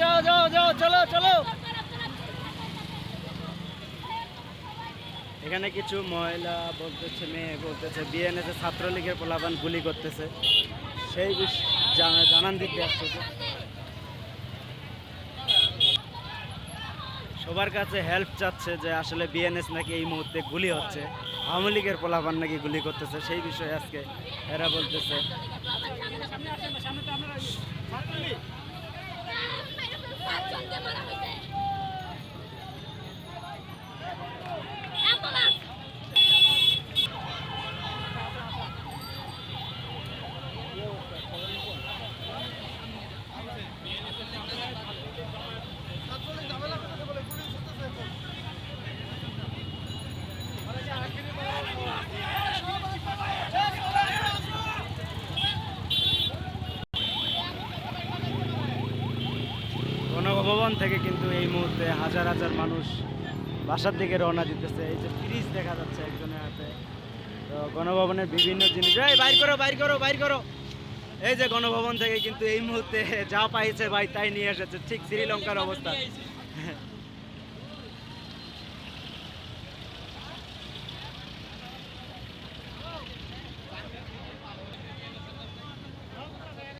চলো চলো এখানে কিছু মহিলা বলতেছে মেয়ে বলতেছে বিএনএসে ছাত্রলীগের পোলাপান গুলি করতেছে সেই জানান দিতে আসতেছে সবার কাছে হেল্প চাচ্ছে যে আসলে বিএনএস নাকি এই মুহূর্তে গুলি হচ্ছে আওয়ামী লীগের পোলাপান নাকি গুলি করতেছে সেই বিষয়ে আজকে এরা বলতেছে গণভবন থেকে কিন্তু এই মুহূর্তে হাজার হাজার মানুষ বাসার দিকে রওনা দিতেছে। এই যে ফ্রিজ দেখা যাচ্ছে একজনের হাতে। তো গণভবনের বিভিন্ন জিনিস বাইর করো বাইর করো বাইর করো। এই যে গণভবন থেকে কিন্তু এই মুহূর্তে যা পাইছে ভাই তাই নিয়ে এসেছে। ঠিক শ্রীলঙ্কার অবস্থা।